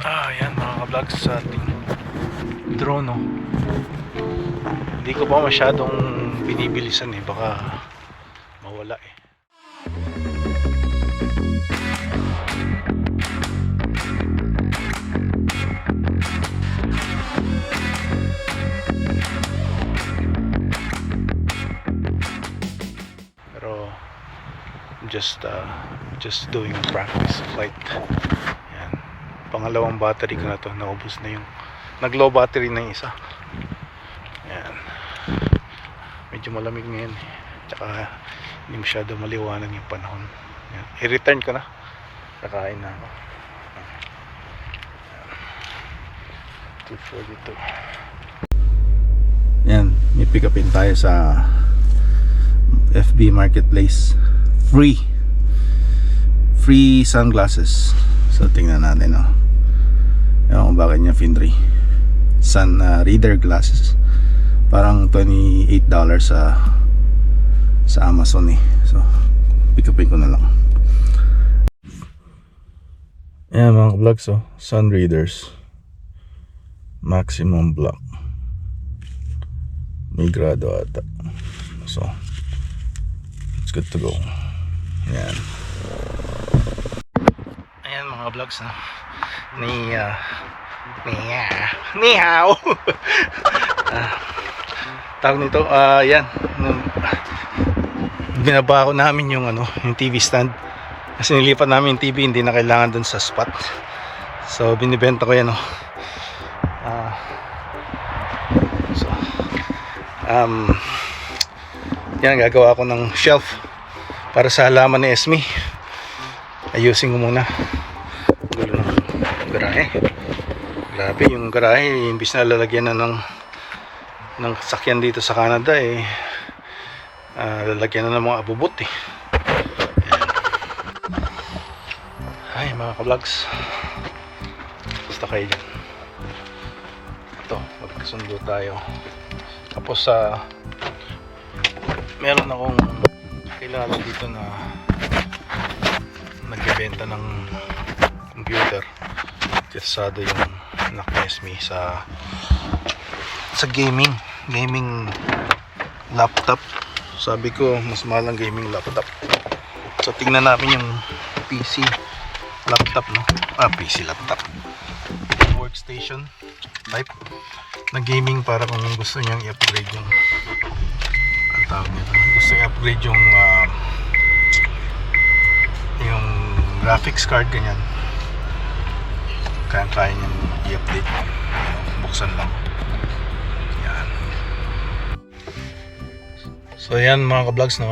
Ah, yan mga ka-vlogs sa ating drone, no. Hindi ko pa masyadong binibilisan eh, baka mawala eh. Pero just uh, just doing practice flight. Pangalawang battery ko na to, naubos na yung nag-low battery na yung isa. Yan. Medyo malamig ngayon. eh. Tsaka hindi masyado maliwanag yung panahon. Yan. I-return ko na. Kakain na ako. Yan. 242. Yan, may pick upin tayo sa FB Marketplace. Free. Free sunglasses. So tingnan natin oh. Ewan kung bakit niya Finry. Sun uh, reader glasses. Parang $28 sa sa Amazon eh. So pick upin ko na lang. Ayan mga vlogs oh. Sun readers. Maximum block. May grado ata. So, it's good to go. Ayan. Ayan mga vlogs na. Ni, uh, ni, uh, ni hao. Ah, tawag nito, ah, yan. Binaba ko namin yung ano, yung TV stand. Kasi nilipat namin yung TV, hindi na kailangan dun sa spot. So, binibenta ko yan, oh. Ah, so, um, yan, gagawa ko ng shelf para sa halaman ni Esme. Ayusin ko muna. Gulo ng garahe. Grabe, yung garahe, imbis na lalagyan na ng ng sakyan dito sa Canada eh ah, lalagyan na ng mga abubot eh. Ay, mga ka-vlogs. Basta kayo dyan. Ito, magkasundo tayo. Tapos sa meron akong kilala dito na nagbebenta ng computer. Interesado yung anak ni Esme sa sa gaming, gaming laptop. Sabi ko, mas mahal gaming laptop. So tingnan namin yung PC laptop, no? Ah, PC laptop. Workstation type na gaming para kung gusto niyang i-upgrade yung ang tawag nito. Gusto niya upgrade yung ah, yung graphics card ganyan. Kaya kaya niyang i-update. Buksan lang. Yan. So yan mga ka-vlogs na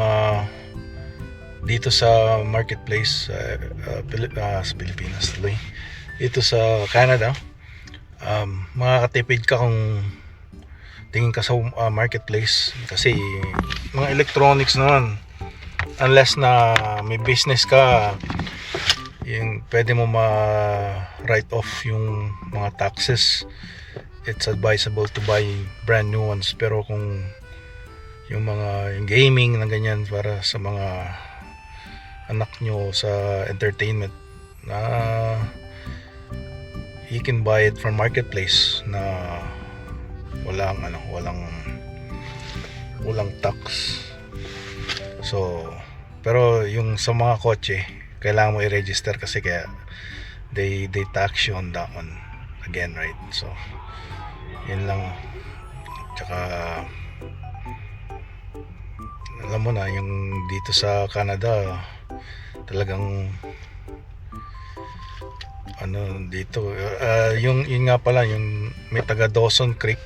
dito sa marketplace uh, uh, Pili- ah, sa Pilipinas tuloy. Dito sa Canada um, makakatipid ka kung tingin ka sa uh, marketplace kasi mga electronics naman unless na may business ka yung pwede mo ma write off yung mga taxes. It's advisable to buy brand new ones. Pero kung yung mga yung gaming na ganyan para sa mga anak nyo sa entertainment na you can buy it from marketplace na walang ano walang walang tax. So pero yung sa mga kotse kailangan mo i-register kasi kaya they they tax you on that one again right? So yun lang. Tsaka alam mo na yung dito sa Canada talagang ano dito ah, yung yun nga pala yung may taga Dawson Creek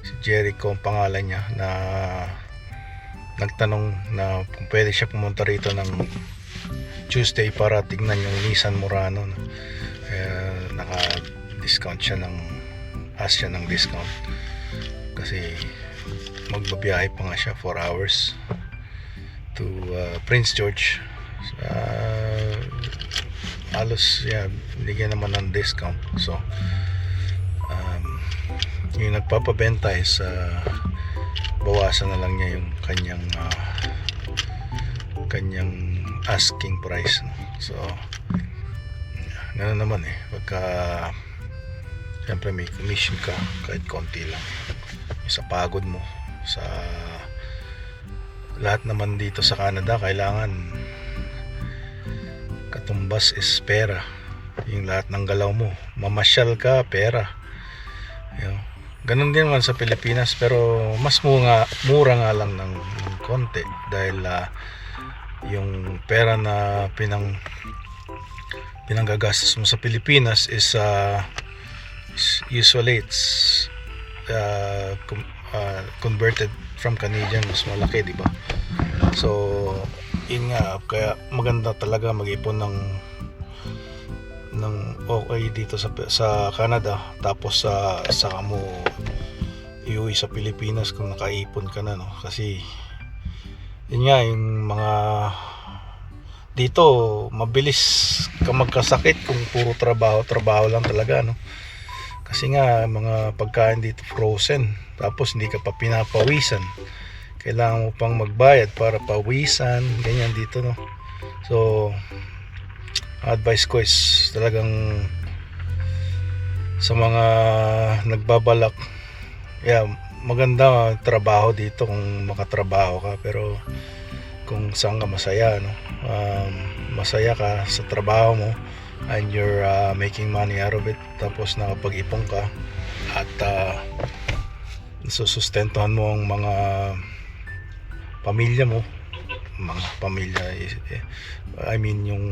si Jericho ang pangalan niya na nagtanong na kung pwede siya pumunta rito ng Tuesday para tignan yung Nissan Murano no? eh, naka discount siya ng ask siya ng discount. Kasi magbabiyahe pa nga siya 4 hours to uh, Prince George. Uh, halos yeah, bigyan naman ng discount. So um, yung nagpapabenta is uh, bawasan na lang niya yung kanyang uh, kanyang asking price no? so Ganun naman eh. Pagka, siyempre may commission ka, kahit konti lang. Sa pagod mo, sa lahat naman dito sa Canada, kailangan katumbas is pera. Yung lahat ng galaw mo. Mamasyal ka, pera. Yun. Ganun din man sa Pilipinas pero mas mura, mura nga lang ng, konti dahil ah, yung pera na pinang pinanggagastos mo sa Pilipinas is uh, is- usually it's uh, com- uh, converted from Canadian. Mas malaki di ba? So yun nga kaya maganda talaga mag-ipon ng ng okay dito sa sa Canada. Tapos sa saka mo iuwi sa Pilipinas kung nakaipon ka na no? Kasi yun nga yung mga dito mabilis ka magkasakit kung puro trabaho trabaho lang talaga no? Kasi nga mga pagkain dito frozen tapos hindi ka pa pinapawisan. Kailangan mo pang magbayad para pawisan ganyan dito no? So advice ko is talagang sa mga nagbabalak yeah maganda trabaho dito kung makatrabaho ka pero kung saan ka masaya no? Um, masaya ka sa trabaho mo and you're uh, making money out of it tapos nakapag-ipon ka at uh, susustentuhan mo ang mga pamilya mo. Mga pamilya eh, I mean yung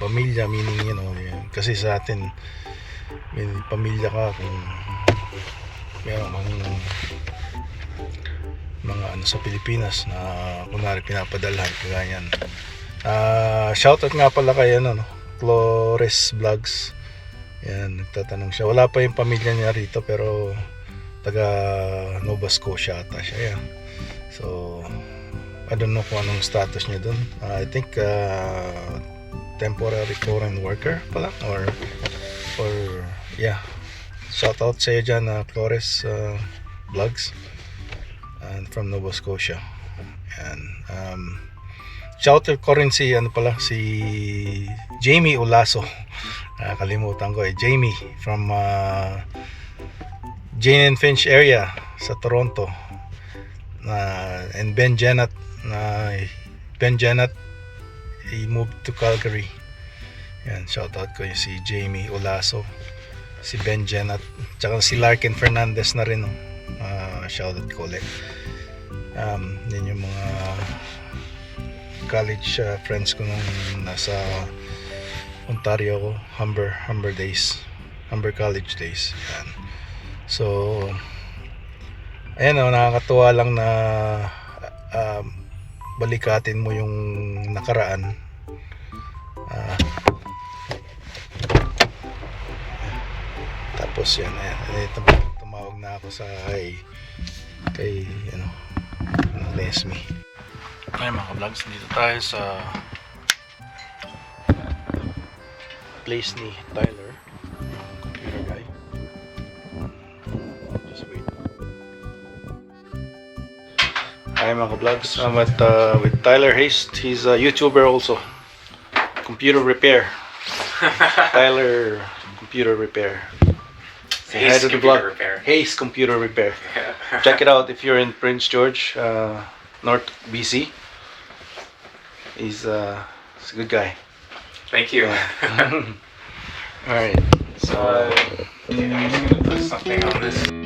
pamilya meaning you know kasi sa atin may pamilya ka kung meron mang mga ano sa Pilipinas na kunwari pinapadalhan kaganyan. Ah, shoutout nga pala kay ano no, Flores Vlogs. Yan, nagtatanong siya. Wala pa yung pamilya niya rito pero taga Nova Scotia ata siya. Yan. So, I don't know kung anong status niya doon. I think uh, temporary foreign worker pala or or yeah. Shoutout sa iyo dyan, uh, Flores uh, Vlogs and from Nova Scotia. And um shout out ko rin si ano pala si Jamie Olaso. Nakakalimutan ko eh Jamie from uh, Jane and Finch area sa Toronto. Uh, and Ben Jennett na Ben Jennett he moved to Calgary. Yan, shout out ko yung si Jamie Olaso, si Ben Jennett, tsaka si Larkin Fernandez na rin. No? Uh, shout out ko ulit. Um, yun yung mga college uh, friends ko nung nasa Ontario ko. Humber Humber days. Humber college days. Yan so ayan o nakakatuwa lang na um, balikatin mo yung nakaraan tapos yan. Ayan, ayan tum- tumawag na ako sa kay kay ano ano, Lesme ay mga vlogs. Dito tayo sa place ni Tyler computer guy. Just wait. Hi mga vlogs. I'm at uh, with Tyler Haste. He's a YouTuber also. Computer repair. Tyler computer repair Hi Hayes to the Computer. Repair. Hayes Computer Repair check it out if you're in Prince George, uh, North BC. He's, uh, he's a good guy. Thank you. All right. So, uh, I'm just gonna put something on this.